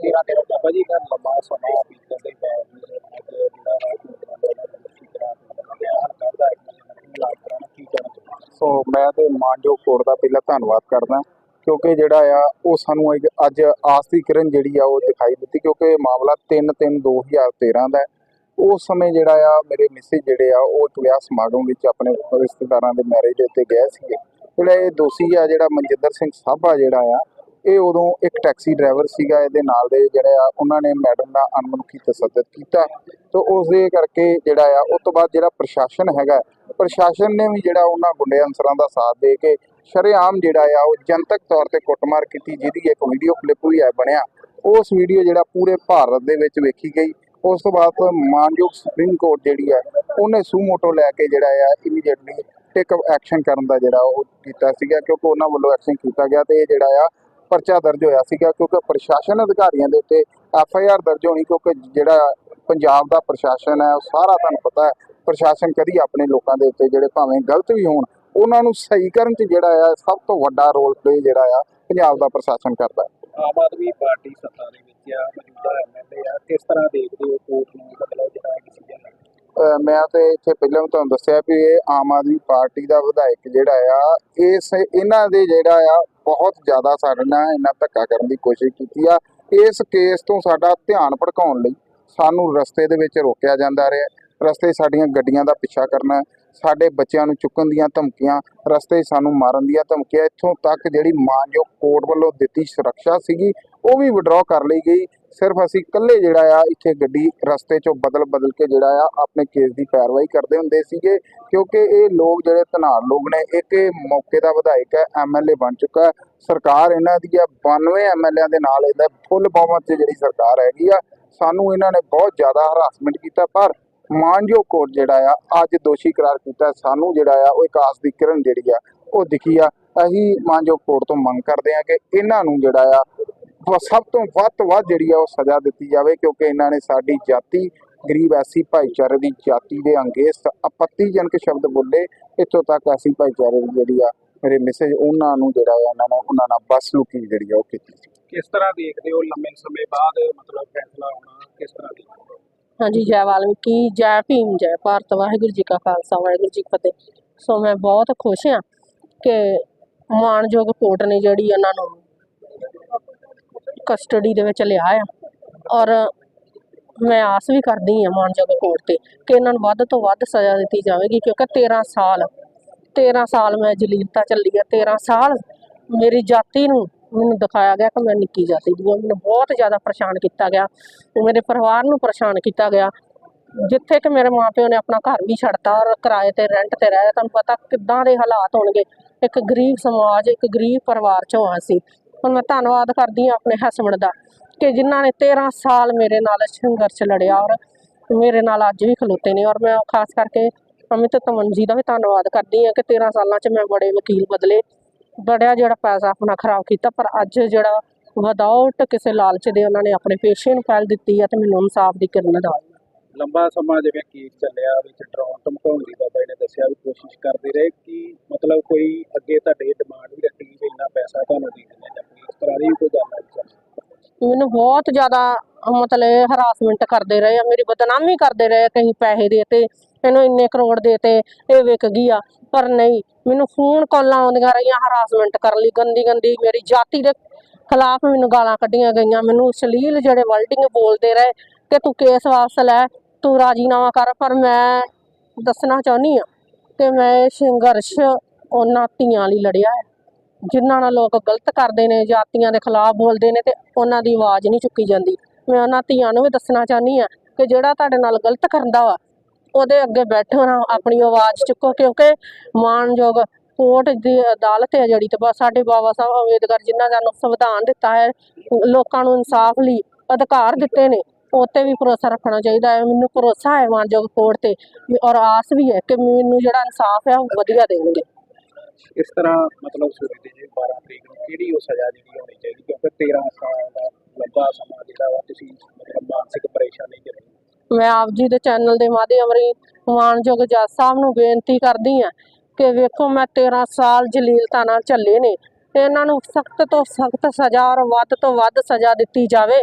13 13 ਬਾਬਾ ਜੀ ਦਾ ਲੰਮਾ ਸਮਾਂ ਬੀਤਣ ਦੇ ਬਾਵਜੂਦ ਅੱਜ ਜਿਹੜਾ ਹੈ ਸੋ ਮੈਂ ਤੇ ਮਾਨਯੋਗ ਕੋਰਟ ਦਾ ਪਹਿਲਾਂ ਧੰਨਵਾਦ ਕਰਦਾ ਕਿਉਂਕਿ ਜਿਹੜਾ ਆ, ਉਹ ਸਾਨੂੰ ਅੱਜ ਆਸ ਦੀ ਕਿਰਨ ਜਿਹੜੀ ਆ, ਉਹ ਦਿਖਾਈ ਦਿੱਤੀ, ਕਿਉਂਕਿ ਇਹ ਮਾਮਲਾ 3 3 2013 ਦਾ ਉਸ ਸਮੇਂ ਜਿਹੜਾ ਆ, ਮੇਰੇ ਮਿਸੇ ਜਿਹੜੇ ਆ, ਉਹ ਇੱਕ ਸਮਾਗਮ ਵਿੱਚ ਆਪਣੇ ਰਿਸ਼ਤੇਦਾਰਾਂ ਦੇ ਮੈਰਿਜ ਦੇ ਉੱਤੇ ਗਏ ਸੀਗੇ। ਜਿਹੜਾ ਇਹ ਦੋਸ਼ੀ ਆ, ਜਿਹੜਾ ਮਨਜਿੰਦਰ ਸਿੰਘ ਸਾਬਾ ਜਿਹੜਾ ਆ ਇਹ ਉਦੋਂ ਇੱਕ ਟੈਕਸੀ ਡਰਾਈਵਰ ਸੀਗਾ, ਇਹਦੇ ਨਾਲ ਦੇ ਜਿਹੜੇ ਆ, ਉਹਨਾਂ ਨੇ ਮੈਡਮ ਦਾ ਅਣਮਨੁੱਖੀ ਤਸੱਦਦ ਕੀਤਾ ਤੇ ਉਸ ਦੇ ਕਰਕੇ ਜਿਹੜਾ ਆ, ਉਸ ਤੋਂ ਬਾਅਦ ਜਿਹੜਾ ਪ੍ਰਸ਼ਾਸਨ ਹੈਗਾ, ਪ੍ਰਸ਼ਾਸਨ ਨੇ ਵੀ ਜਿਹੜਾ ਉਹਨਾਂ ਗੁੰਡੇ ਅਨਸਰਾਂ ਦਾ ਸਾਥ ਦੇ ਕੇ ਸ਼ਰੇਆਮ ਜਿਹੜਾ ਆ, ਉਹ ਜਨਤਕ ਤੌਰ ਤੇ ਕੁੱਟਮਾਰ ਕੀਤੀ, ਜਿਹਦੀ ਇੱਕ ਵੀਡੀਓ ਕਲਿੱਪ ਵੀ ਹੈ ਬਣਿਆ। ਉਸ ਵੀਡੀਓ ਜਿਹੜਾ ਪੂਰੇ ਭਾਰਤ ਦੇ ਵਿੱਚ ਵੇਖੀ ਗਈ। ਉਸ ਤੋਂ ਬਾਅਦ ਮਾਨਯੋਗ ਸੁਪਰੀਮ ਕੋਰਟ ਜਿਹੜੀ ਆ, ਉਹਨੇ ਸੂਮੋਟੋ ਲੈ ਕੇ ਜਿਹੜਾ ਆ ਇਮੀਡੀਏਟਲੀ ਟੇਕ ਐਕਸ਼ਨ ਕਰਨ ਦਾ ਜਿਹੜਾ ਉਹ ਕੀਤਾ ਸੀਗਾ, ਕਿਉਂਕਿ ਉਹਨਾਂ ਵੱਲੋਂ ਐਕਸ਼ਨ ਕੀਤਾ ਗਿਆ ਤੇ ਇਹ ਜਿਹੜਾ ਆ ਪਰਚਾ ਦਰਜ ਹੋਇਆ ਸੀਗਾ ਕਿਉਂਕਿ ਪ੍ਰਸ਼ਾਸਨ ਅਧਿਕਾਰੀਆਂ ਦੇ ਉੱਤੇ ਐਫ ਆਈ ਆਰ ਦਰਜ ਹੋਣੀ ਕਿਉਂਕਿ ਜਿਹੜਾ ਪੰਜਾਬ ਦਾ ਪ੍ਰਸ਼ਾਸਨ ਹੈ ਉਹ ਸਾਰਾ ਤੁਹਾਨੂੰ ਪਤਾ ਹੈ, ਪ੍ਰਸ਼ਾਸਨ ਕਦੀ ਆਪਣੇ ਲੋਕਾਂ ਦੇ ਉੱਤੇ ਜਿਹੜੇ ਭਾਵੇਂ ਗਲਤ ਵੀ ਹੋਣ, ਉਹਨਾਂ ਨੂੰ ਸਹੀ ਕਰਨ 'ਚ ਜਿਹੜਾ ਆ ਸਭ ਤੋਂ ਵੱਡਾ ਰੋਲ ਪਲੇ ਜਿਹੜਾ ਆ ਪੰਜਾਬ ਦਾ ਪ੍ਰਸ਼ਾਸਨ ਕਰਦਾ ਹੈ। ਆਮ ਆਦਮੀ ਪਾਰਟੀ ਸੱਤਾ ਦੇ ਵਿੱਚ ਆ, ਮੌਜੂਦਾ ਐਮਐਲਏ ਆ, ਕਿਸ ਤਰ੍ਹਾਂ ਦੇਖਦੇ ਹੋ ਕੋਰਟ ਨੂੰ, ਮਤਲਬ ਜਿਹੜਾ ਡਿਸੀਜਨ ਹੈ? ਮੈਂ ਤੇ ਇੱਥੇ ਪਹਿਲਾਂ ਵੀ ਤੁਹਾਨੂੰ ਦੱਸਿਆ ਵੀ ਇਹ ਆਮ ਆਦਮੀ ਪਾਰਟੀ ਦਾ ਵਿਧਾਇਕ ਜਿਹੜਾ ਆ, ਇਸ ਇਹਨਾਂ ਦੇ ਜਿਹੜਾ ਆ ਬਹੁਤ ਜ਼ਿਆਦਾ ਸਾਡੇ ਨਾਲ ਇਹਨਾਂ ਧੱਕਾ ਕਰਨ ਦੀ ਕੋਸ਼ਿਸ਼ ਕੀਤੀ ਆ। ਇਸ ਕੇਸ ਤੋਂ ਸਾਡਾ ਧਿਆਨ ਭਟਕਾਉਣ ਲਈ ਸਾਨੂੰ ਰਸਤੇ ਦੇ ਵਿੱਚ ਰੋਕਿਆ ਜਾਂਦਾ ਰਿਹਾ। ਰਸਤੇ ਸਾਡੀਆਂ ਗੱਡੀਆਂ ਦਾ ਪਿੱਛਾ ਕਰਨਾ, ਸਾਡੇ ਬੱਚਿਆਂ ਨੂੰ ਚੁੱਕਣ ਦੀਆਂ ਧਮਕੀਆਂ, ਰਸਤੇ ਸਾਨੂੰ ਮਾਰਨ ਦੀਆਂ ਧਮਕੀਆਂ। ਇੱਥੋਂ ਤੱਕ ਜਿਹੜੀ ਮਾਨਯੋਗ ਕੋਰਟ ਵੱਲੋਂ ਦਿੱਤੀ ਸੁਰੱਖਿਆ ਸੀਗੀ, ਉਹ ਵੀ ਵਿਡਰਾਅ ਕਰ ਲਈ ਗਈ। ਸਿਰਫ ਅਸੀਂ ਇਕੱਲੇ ਜਿਹੜਾ ਆ, ਇੱਥੇ ਗੱਡੀ ਰਸਤੇ 'ਚੋਂ ਬਦਲ ਬਦਲ ਕੇ ਜਿਹੜਾ ਆ, ਆਪਣੇ ਕੇਸ ਦੀ ਪੈਰਵਾਈ ਕਰਦੇ ਹੁੰਦੇ ਸੀਗੇ, ਕਿਉਂਕਿ ਇਹ ਲੋਕ ਜਿਹੜੇ ਧਨਾਰ ਲੋਕ ਨੇ, ਇੱਕ ਮੌਕੇ ਦਾ ਵਿਧਾਇਕ ਹੈ ਐਮਐਲਏ ਬਣ ਚੁੱਕਾ ਸਰਕਾਰ ਇਹਨਾਂ ਦੀ ਆ 92 ਐਮਐਲਏਆਂ ਦੇ ਨਾਲ ਇਹਦਾ ਫੁੱਲ ਬਹੁਮਤ 'ਚ ਜਿਹੜੀ ਸਰਕਾਰ ਹੈਗੀ ਆ, ਸਾਨੂੰ ਇਹਨਾਂ ਨੇ ਬਹੁਤ ਜ਼ਿਆਦਾ ਹਰਾਸਮੈਂਟ ਕੀਤਾ, ਪਰ ਮਾਨਯੋਗ ਕੋਰਟ ਜਿਹੜਾ ਆ, ਅੱਜ ਦੋਸ਼ੀ ਕਰਾਰ ਕੀਤਾ, ਸਾਨੂੰ ਜਿਹੜਾ ਆ, ਉਹ ਇੱਕ ਆਸ ਦੀ ਕਿਰਨ ਜਿਹੜੀ ਆ, ਉਹ ਦਿਖੀ ਆ। ਅਸੀਂ ਮਾਨਯੋਗ ਕੋਰਟ ਤੋਂ ਮੰਗ ਕਰਦੇ ਆ ਕਿ ਇਹਨਾਂ ਨੂੰ ਜਿਹੜਾ ਆ ਸਭ ਤੋਂ ਵੱਧ ਤੋਂ ਵੱਧ ਜਿਹੜੀ ਆ ਉਹ ਸਜ਼ਾ ਦਿੱਤੀ ਜਾਵੇ ਕਿਉਂਕਿ ਇਹਨਾਂ ਨੇ ਸਾਡੀ ਜਾਤੀ ਗਰੀਬ ਐਸੀ ਭਾਈਚਾਰੇ ਦੀ ਜਾਤੀ ਦੇ ਅੰਗੇਸ ਆਪੱਤੀਜਨਕ ਸ਼ਬਦ ਬੋਲੇ ਇੱਥੋਂ ਤੱਕ ਐਸੀ ਭਾਈਚਾਰੇ ਦੀ ਜਿਹੜੀ ਆ ਮੇਰੇ ਮੈਸੇਜ ਉਹਨਾਂ ਨੂੰ ਜਿਹੜਾ ਆ ਇਹਨਾਂ ਨੇ ਉਹਨਾਂ ਨਾਲ ਬਸ ਲੁਕੀ ਜਿਹੜੀ ਆ ਉਹ ਕੀਤੀ ਕਿਸ ਤਰ੍ਹਾਂ ਦੇਖਦੇ ਹੋ ਲੰਮੇ ਸਮੇਂ ਬਾਅਦ ਮਤਲਬ ਫੈਸਲਾ ਹੋਣਾ ਕਿਸ ਤਰ੍ਹਾਂ ਦੀ ਹਾਂਜੀ ਜੈ ਵਾਲਮੀਕੀ ਜੈ ਭੀਮ ਜੈ ਭਾਰਤ ਵਾਹਿਗੁਰੂ ਜੀ ਕਾ ਖਾਲਸਾ ਵਾਹਿਗੁਰੂ ਜੀ ਕੀ ਫਤਿਹ। ਸੋ ਮੈਂ ਬਹੁਤ ਖੁਸ਼ ਹਾਂ ਕਿ ਮਾਣਯੋਗ ਕੋਰਟ ਨੇ ਜਿਹੜੀ ਇਹਨਾਂ ਨੂੰ ਕਸਟਡੀ ਦੇ ਵਿੱਚ ਲਿਆ ਆ। ਔਰ ਮੈਂ ਆਸ ਵੀ ਕਰਦੀ ਹਾਂ ਮਾਣਯੋਗ ਕੋਰਟ ਤੇ ਕਿ ਇਹਨਾਂ ਨੂੰ ਵੱਧ ਤੋਂ ਵੱਧ ਸਜ਼ਾ ਦਿੱਤੀ ਜਾਵੇਗੀ, ਕਿਉਂਕਿ 13 ਸਾਲ 13 ਸਾਲ ਮੈਂ ਜਲੀਲਤਾ ਚੱਲੀ ਆ 13 ਸਾਲ ਮੇਰੀ ਜਾਤੀ ਨੂੰ ਮੈਨੂੰ ਦਿਖਾਇਆ ਗਿਆ ਕਿ ਮੈਂ ਨਿੱਕੀ ਜਾਤੀ ਦੀ ਹਾਂ ਮੈਨੂੰ ਬਹੁਤ ਜ਼ਿਆਦਾ ਪਰੇਸ਼ਾਨ ਕੀਤਾ ਗਿਆ ਮੇਰੇ ਪਰਿਵਾਰ ਨੂੰ ਪਰੇਸ਼ਾਨ ਕੀਤਾ ਗਿਆ। ਜਿੱਥੇ ਕਿ ਮੇਰੇ ਮਾਪਿਓ ਨੇ ਆਪਣਾ ਘਰ ਵੀ ਛੱਡਤਾ ਔਰ ਕਿਰਾਏ ਤੇ ਰੈਂਟ ਤੇ ਰਹਿ ਤੁਹਾਨੂੰ ਪਤਾ ਕਿੱਦਾਂ ਦੇ ਹਾਲਾਤ ਹੋਣਗੇ। ਇੱਕ ਗਰੀਬ ਸਮਾਜ, ਇੱਕ ਗਰੀਬ ਪਰਿਵਾਰ ਚੋਂ ਆ ਸੀ। ਹੁਣ ਮੈਂ ਧੰਨਵਾਦ ਕਰਦੀ ਹਾਂ ਆਪਣੇ ਹਸਬੰਡ ਦਾ ਕਿ ਜਿਨ੍ਹਾਂ ਨੇ 13 ਸਾਲ ਮੇਰੇ ਨਾਲ ਸੰਘਰਸ਼ ਲੜਿਆ ਔਰ ਮੇਰੇ ਨਾਲ ਅੱਜ ਵੀ ਖਲੋਤੇ ਨੇ ਔਰ ਮੈਂ ਖਾਸ ਕਰਕੇ ਅਮਿਤ ਤਮਨ ਜੀ ਦਾ ਵੀ ਧੰਨਵਾਦ ਕਰਦੀ ਹਾਂ ਕਿ 13 ਸਾਲਾਂ 'ਚ ਮੈਂ ਬੜੇ ਵਕੀਲ ਬਦਲੇ, ਬੜਿਆ ਜਿਹੜਾ ਪੈਸਾ ਆਪਣਾ ਖਰਾਬ ਕੀਤਾ, ਪਰ ਅੱਜ ਜਿਹੜਾ ਵਿਦਆਊਟ ਕਿਸੇ ਲਾਲਚ ਦੇ ਉਹਨਾਂ ਨੇ ਆਪਣੇ ਪੇਸ਼ੇ ਨੂੰ ਫੈਲ ਦਿੱਤੀ ਹੈ ਤੇ ਮੈਨੂੰ ਇਨਸਾਫ ਦੀ ਕਿਰਨ ਦਾ ਲੰਬਾ ਸਮਾਂ ਜਿਵੇਂ ਕੇਸ ਚੱਲਿਆ, ਵਿੱਚ ਡਰਾਉਣ ਧਮਕਾਉਣ ਦੀ ਬਾਬਾ ਨੇ ਦੱਸਿਆ ਵੀ ਕੋਸ਼ਿਸ਼ ਕਰਦੇ ਰਹੇ ਕਿ ਮਤਲਬ ਕੋਈ ਅੱਗੇ ਤੁਹਾਡੇ ਡਿਮਾਂਡ ਵੀ ਰੱਖੀ ਵੀ ਇੰਨਾ ਪੈਸਾ ਤੁਹਾਨੂੰ ਦੇ ਦਿੰਦੇ ਜਾਂ ਕੋਈ ਗੱਲ ਨਹੀਂ। ਮੈਨੂੰ ਬਹੁਤ ਜ਼ਿਆਦਾ, ਮਤਲਬ ਹਰਾਸਮੈਂਟ ਕਰਦੇ ਰਹੇ ਆ, ਮੇਰੀ ਬਦਨਾਮੀ ਕਰਦੇ ਰਹੇ ਕਹੀਂ ਪੈਸੇ ਦੇ ਇਹਨੂੰ ਇੰਨੇ ਕਰੋੜ ਦੇ ਇਹ ਵਿਕ ਗਈ ਆ ਪਰ ਨਹੀਂ, ਮੈਨੂੰ ਫੋਨ ਕਾਲਾਂ ਆਉਂਦੀਆਂ ਰਹੀਆਂ ਹਰਾਸਮੈਂਟ ਕਰਨ ਲਈ ਗੰਦੀ ਗੰਦੀ ਮੇਰੀ ਜਾਤੀ ਦੇ ਖਿਲਾਫ ਮੈਨੂੰ ਗਾਲਾਂ ਕੱਢੀਆਂ ਗਈਆਂ। ਮੈਨੂੰ ਸ਼ਲੀਲ ਜਿਹੜੇ ਵਰਡਿੰਗ ਬੋਲਦੇ ਰਹੇ ਕਿ ਤੂੰ ਕੇਸ ਵਾਪਸ ਲੈ, ਤੂੰ ਰਾਜੀਨਾਮਾ ਕਰ, ਪਰ ਮੈਂ ਦੱਸਣਾ ਚਾਹੁੰਦੀ ਆ ਕਿ ਮੈਂ ਸੰਘਰਸ਼ ਉਹਨਾਂ ਧੀਆਂ ਲਈ ਲੜਿਆ ਹੈ। ਜਿਨ੍ਹਾਂ ਨਾਲ ਲੋਕ ਗਲਤ ਕਰਦੇ ਨੇ, ਜਾਤੀਆਂ ਦੇ ਖਿਲਾਫ ਬੋਲਦੇ ਨੇ ਤੇ ਉਹਨਾਂ ਦੀ ਆਵਾਜ਼ ਨਹੀਂ ਚੁੱਕੀ ਜਾਂਦੀ। ਮੈਂ ਉਹਨਾਂ ਧੀਆਂ ਨੂੰ ਵੀ ਦੱਸਣਾ ਚਾਹਨੀ ਆ ਕਿ ਜਿਹੜਾ ਤੁਹਾਡੇ ਨਾਲ ਗਲਤ ਕਰਦਾ ਵਾ, ਉਹਦੇ ਅੱਗੇ ਬੈਠੋ ਨਾ, ਆਪਣੀ ਆਵਾਜ਼ ਚੁੱਕੋ, ਕਿਉਂਕਿ ਮਾਨਯੋਗ ਕੋਰਟ ਦੀ ਅਦਾਲਤ ਹੈ ਜਿਹੜੀ ਤੇ ਸਾਡੇ ਬਾਬਾ ਸਾਹਿਬ ਅੰਬੇਦਕਰ ਜਿਨ੍ਹਾਂ ਦਾ ਸੰਵਿਧਾਨ ਦਿੱਤਾ ਹੈ, ਲੋਕਾਂ ਨੂੰ ਇਨਸਾਫ ਲਈ ਅਧਿਕਾਰ ਦਿੱਤੇ ਨੇ ਉੱਤੇ ਵੀ ਭਰੋਸਾ ਰੱਖਣਾ ਚਾਹੀਦਾ ਹੈ। ਮੈਨੂੰ ਭਰੋਸਾ ਹੈ ਮਾਨਯੋਗ ਕੋਰਟ ਤੇ ਔਰ ਆਸ ਵੀ ਹੈ ਕਿ ਮੈਨੂੰ ਜਿਹੜਾ ਇਨਸਾਫ ਹੈ ਉਹ ਵਧੀਆ ਦੇਣਗੇ। ਇਸ ਤਰ੍ਹਾਂ ਮਤਲਬ ਸੋਚਦੇ ਜੀ 12 ਤਰੀਕ ਨੂੰ ਕਿਹੜੀ ਉਹ ਸਜ਼ਾ ਜਿਹੜੀ ਹੋਣੀ ਚਾਹੀਦੀ ਕਿਉਂਕਿ 13 ਸਾਲ ਦਾ ਲੰਬਾ ਸਮਾਂ ਜਿਹੜਾ ਵਾ, ਤੁਸੀਂ ਮਤਲਬ ਮਾਨਸਿਕ ਪਰੇਸ਼ਾਨੀ ਚ ਮੈਂ ਆਪ ਜੀ ਦੇ ਚੈਨਲ ਦੇ ਮਾਧਿਅਮ ਰਾਹੀਂ ਮਾਨਯੋਗ ਜੱਜ ਸਾਹਿਬ ਨੂੰ ਬੇਨਤੀ ਕਰਦੀ ਹਾਂ ਕਿ ਵੇਖੋ, ਮੈਂ 13 ਸਾਲ ਜਲੀਲਤਾ ਨਾਲ ਚੱਲੇ ਨੇ। ਤੇ ਇਹਨਾਂ ਨੂੰ ਸਖਤ ਤੋਂ ਸਖਤ ਸਜ਼ਾ ਔਰ ਵੱਧ ਤੋਂ ਵੱਧ ਸਜ਼ਾ ਦਿੱਤੀ ਜਾਵੇ।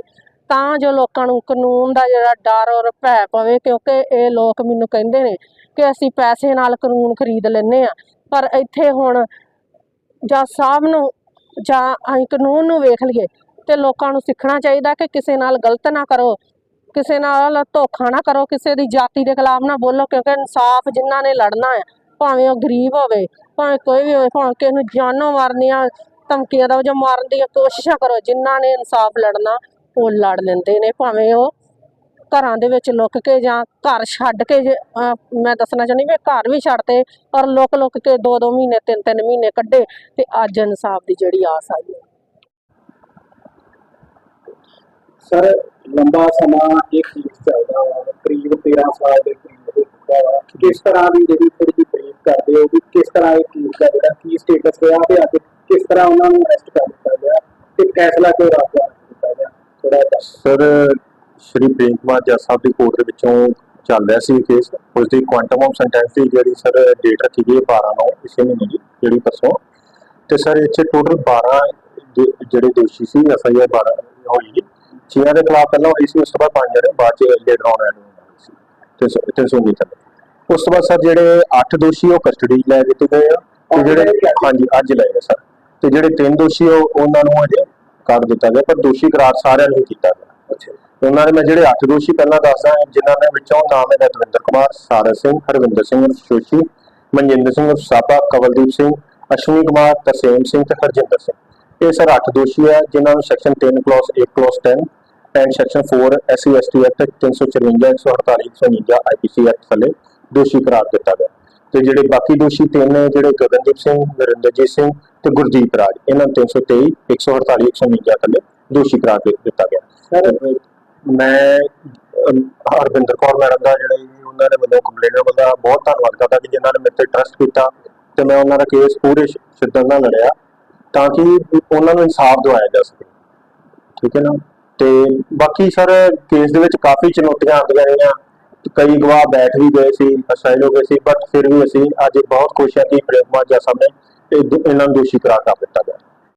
ਤਾਂ ਜੋ ਲੋਕਾਂ ਨੂੰ ਕਾਨੂੰਨ ਦਾ ਜਿਹੜਾ ਡਰ ਔਰ ਭੈ ਪਵੇ, ਕਿਉਂਕਿ ਇਹ ਲੋਕ ਮੈਨੂੰ ਕਹਿੰਦੇ ਨੇ ਕਿ ਅਸੀਂ ਪੈਸੇ ਨਾਲ ਕਾਨੂੰਨ ਖਰੀਦ ਲੈਂਦੇ ਆ ਪਰ ਇੱਥੇ ਹੁਣ ਜਾਂ ਸਾਹਿਬ ਨੂੰ ਜਾਂ ਅਸੀਂ ਕਾਨੂੰਨ ਨੂੰ ਵੇਖ ਲਈਏ ਤੇ ਲੋਕਾਂ ਨੂੰ ਸਿੱਖਣਾ ਚਾਹੀਦਾ ਕਿ ਕਿਸੇ ਨਾਲ ਗਲਤ ਨਾ ਕਰੋ, ਕਿਸੇ ਨਾਲ ਧੋਖਾ ਨਾ ਕਰੋ, ਕਿਸੇ ਦੀ ਜਾਤੀ ਦੇ ਖਿਲਾਫ ਨਾ ਬੋਲੋ, ਕਿਉਂਕਿ ਇਨਸਾਫ ਜਿਨ੍ਹਾਂ ਨੇ ਲੜਨਾ ਹੈ, ਭਾਵੇਂ ਉਹ ਗਰੀਬ ਹੋਵੇ, ਭਾਵੇਂ ਕੋਈ ਵੀ ਹੋਵੇ, ਭਾਵੇਂ ਕਿਸੇ ਨੂੰ ਜਾਨੋਂ ਮਾਰਨੀਆਂ ਧਮਕੀਆਂ ਦਾ ਜਾਂ ਮਾਰਨ ਦੀਆਂ ਕੋਸ਼ਿਸ਼ਾਂ ਕਰੋ, ਜਿਨ੍ਹਾਂ ਨੇ ਇਨਸਾਫ ਲੜਨਾ, ਉਹ ਲੜ ਲੈਂਦੇ ਨੇ, ਭਾਵੇਂ ਉਹ ਘਰਾਂ ਦੇ ਵਿੱਚ ਲੁੱਕ ਕੇ ਜਾਂ ਘਰ ਛੱਡ ਕੇ ਮੈਂ ਦੱਸਣਾ ਚਾਹੁੰਦੀ ਵੀ ਘਰ ਵੀ ਛੱਡਤੇ ਔਰ ਲੁੱਕ ਲੁੱਕ ਕੇ ਦੋ ਦੋ ਮਹੀਨੇ ਤਿੰਨ ਤਿੰਨ ਮਹੀਨੇ ਕੱਢੇ ਤੇ ਅੱਜ ਇਨਸਾਫ ਦੀ ਜਿਹੜੀ ਆਸ ਆਈ ਹੈ ਸਰ ਲੰਬਾ ਸਮਾਂ ਇਹ ਕੇਸ ਚੱਲਦਾ ਵਾ ਕਰੀਬ 13 ਸਾਲ ਦੇ ਕਰੀਬ ਹੋ ਕਿਸ ਤਰ੍ਹਾਂ ਦੀ ਜਿਹੜੀ ਥੋੜੀ ਜਿਹੀ ਬਰੀਫ ਕਰਦੇ ਹੋ ਵੀ ਕਿਸ ਤਰ੍ਹਾਂ ਇਹ ਕੇਸ ਦਾ ਜਿਹੜਾ ਕੀ ਸਟੇਟਸ ਰਿਹਾ ਤੇ ਅੱਜ ਕਿਸ ਤਰ੍ਹਾਂ ਉਹਨਾਂ ਨੂੰ ਅਰੈਸਟ ਕਰ ਦਿੱਤਾ ਗਿਆ ਤੇ ਫੈਸਲਾ ਕਿਉਂ ਕਰ ਦਿੱਤਾ ਗਿਆ? ਥੋੜਾ ਜਿਹਾ ਸਰ ਸ਼੍ਰੀ ਪ੍ਰੇਮ ਕੁਮਾਰ ਜੱਜ ਸਾਹਿਬ ਦੀ ਕੋਰਟ ਦੇ ਵਿੱਚੋਂ ਚੱਲ ਰਿਹਾ ਸੀ ਕੇਸ ਉਸ ਦੀ ਕੁਆਂਟਮ ਆਫ ਸੈਂਟੈਂਸ ਦੀ ਜਿਹੜੀ ਸਰ ਡੇਟ ਰੱਖੀ ਗਈ ਹੈ 12 ਨੂੰ ਇਸੇ ਮਹੀਨੇ ਦੀ ਜਿਹੜੀ ਪਰਸੋਂ। ਤੇ ਸਰ ਇੱਥੇ ਟੋਟਲ 12 ਜੇ- ਜਿਹੜੇ ਦੋਸ਼ੀ ਸੀ ਐਫ ਆਈ ਆਰ 12 ਹੋਈ ਛੇਆਂ ਦੇ ਖਿਲਾਫ ਪਹਿਲਾਂ ਹੋਈ ਸੀ ਉਸ ਤੋਂ ਬਾਅਦ ਪੰਜ ਜਿਹੜੇ ਬਾਅਦ ਚ ਲੇਟਰ ਆਨ ਐਡ ਸੀ। ਤੇ ਸ- ਤੇ ਸੁਣੀ ਥੱਲੇ। ਉਸ ਤੋਂ ਬਾਅਦ ਸਰ ਜਿਹੜੇ 8 ਦੋਸ਼ੀ ਉਹ ਕਸਟਡੀ ਲੈ ਦਿੱਤੇ ਗਏ ਆ। ਤੇ ਜਿਹੜੇ? ਹਾਂਜੀ ਅੱਜ ਲਏ ਗਏ ਸਰ। ਤੇ ਜਿਹੜੇ ਤਿੰਨ ਦੋਸ਼ੀ ਉਹ ਉਹਨਾਂ ਨੂੰ ਅਜੇ ਕੱਢ ਦਿੱਤਾ ਗਿਆ ਪਰ ਦੋਸ਼ੀ ਕਰਾਰ ਸਾਰਿਆਂ ਨੂੰ ਕੀਤਾ ਗਿਆ। ਅੱਛਾ। ਉਹਨਾਂ ਦੇ ਮੈਂ ਜਿਹੜੇ ਅੱਠ ਦੋਸ਼ੀ ਪਹਿਲਾਂ ਦੱਸਦਾ, ਜਿਨ੍ਹਾਂ ਦੇ ਵਿੱਚੋਂ ਨਾਮ ਹੈ ਦਵਿੰਦਰ ਕੁਮਾਰ ਸਾਰਾ ਸਿੰਘ, ਹਰਵਿੰਦਰ ਸਿੰਘ ਉਰਫ ਸ਼ੋਸ਼ੀ ਮਨਜਿੰਦਰ ਸਿੰਘ ਉਰਫ ਸਾਪਾ ਕਵਲਦੀਪ ਸਿੰਘ, ਅਸ਼ਵਨੀ ਕੁਮਾਰ, ਤਰਸੇਮ ਸਿੰਘ ਤੇ ਹਰਜਿੰਦਰ ਸਿੰਘ। ਇਹ ਸਰ ਅੱਠ ਦੋਸ਼ੀ ਹੈ, ਜਿਨ੍ਹਾਂ ਨੂੰ section 3 class 1 class 10 and section 4 SC ST act 354 148 149 IPC act ਥੱਲੇ ਦੋਸ਼ੀ ਕਰਾਰ ਦਿੱਤਾ ਗਿਆ। ਤੇ ਜਿਹੜੇ ਬਾਕੀ ਦੋਸ਼ੀ ਤਿੰਨ ਜਿਹੜੇ ਗਗਨਦੀਪ ਸਿੰਘ, ਨਰਿੰਦਰਜੀਤ ਸਿੰਘ ਤੇ ਗੁਰਦੀਪ ਰਾਜ, ਇਹਨਾਂ ਨੂੰ 323 148 149 ਥੱਲੇ ਦੋਸ਼ੀ ਕਰਾਰ ਦਿੱਤਾ ਗਿਆ। ਸਰ ਮੈਂ ਹਰਵਿੰਦਰ ਕੌਰ ਮੈਡਮ ਦਾ ਜਿਹੜਾ ਜੀ ਉਹਨਾਂ ਨੇ ਮੈਨੂੰ ਕੰਪਲੇਨਰ ਦਾ ਬਹੁਤ ਧੰਨਵਾਦ ਕਰਦਾ ਕਿ ਜਿਨ੍ਹਾਂ ਨੇ ਮੇਰੇ ਤੇ ਟਰਸਟ ਕੀਤਾ ਤੇ ਮੈਂ ਉਹਨਾਂ ਦਾ ਕੇਸ ਪੂਰੇ ਸ਼- ਸ਼ਿੱਦਤ ਨਾਲ ਲੜਿਆ ਤਾਂ ਕਿ ਉਹਨਾਂ ਨੂੰ ਇਨਸਾਫ ਦਿਵਾਇਆ ਜਾ ਸਕੇ। ਠੀਕ ਹੈ ਨਾ? ਤੇ ਬਾਕੀ ਸਰ ਕੇਸ ਦੇ ਵਿੱਚ ਕਾਫੀ ਚੁਣੌਤੀਆਂ ਆਉਂਦੀਆਂ ਰਹੀਆਂ। ਕਈ ਗਵਾਹ ਬੈਠ ਵੀ ਗਏ ਸੀ ਅਸਾਈਲ ਹੋ ਗਏ ਸੀ ਬਟ ਫਿਰ ਵੀ ਅਸੀਂ ਅੱਜ ਬਹੁਤ ਖੁਸ਼ ਹਾਂ ਕਿ ਪ੍ਰੇਮ ਕੁਮਾਰ ਜੱਜ ਨੇ ਇਹ ਦੋ- ਇਹਨਾਂ ਨੂੰ ਦੋਸ਼ੀ ਕਰਾਰ ਕਰ ਦਿੱਤਾ ਗਿਆ।